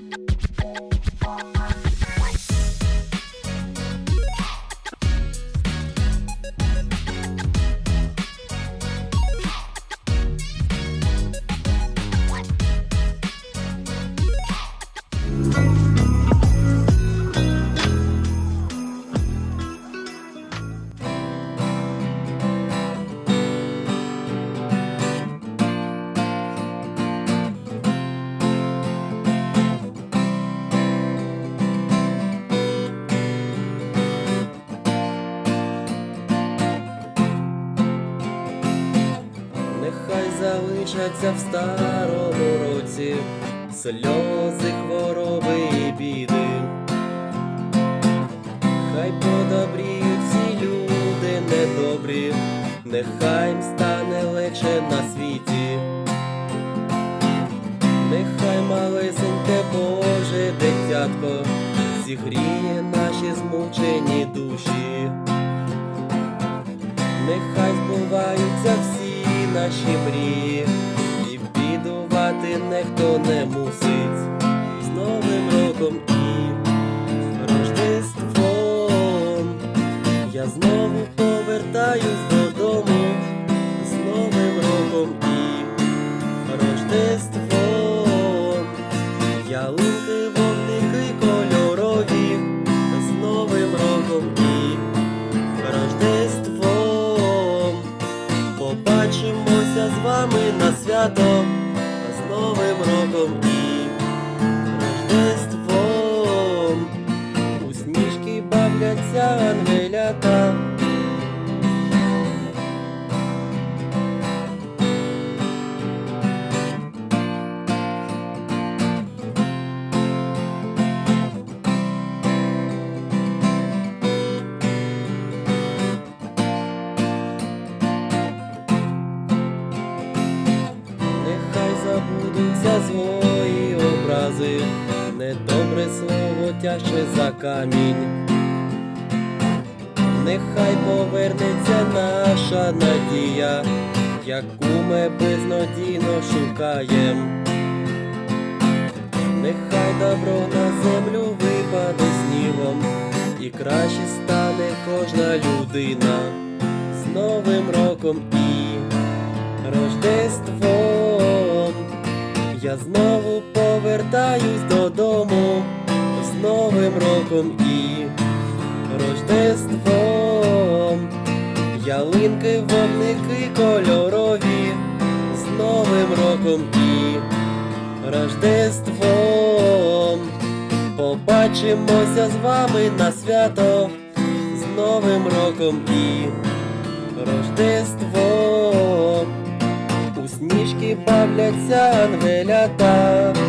Thank you. Залишаться в старому році сльози, хвороби і біди. Хай подобріють всі люди недобрі, нехай стане легше на світі. Нехай малесеньке Боже дитятко зігріє наші змучені душі. Нехай збуваються всі наші мрії, і бідувати ніхто не мусить з Новим роком і Рождеством. Я знову повертаюсь додому з Новим роком і Рождеством. Ялинки, вогники кольорові з Новим роком і вами на свято з Новим роком і Рождеством. Усмішки бавляться ангелята. Недобре слово тяжче за камінь. Нехай повернеться наша надія, яку ми безнадійно шукаєм. Нехай добро на землю випаде снігом, і краще стане кожна людина з Новим роком і Рождеством. Я знову повертаюсь додому з Новим роком і Рождеством. Ялинки, вогники кольорові з Новим роком і Рождеством. Побачимося з вами на свято з Новим роком і Рождеством. Усмішки ангелята.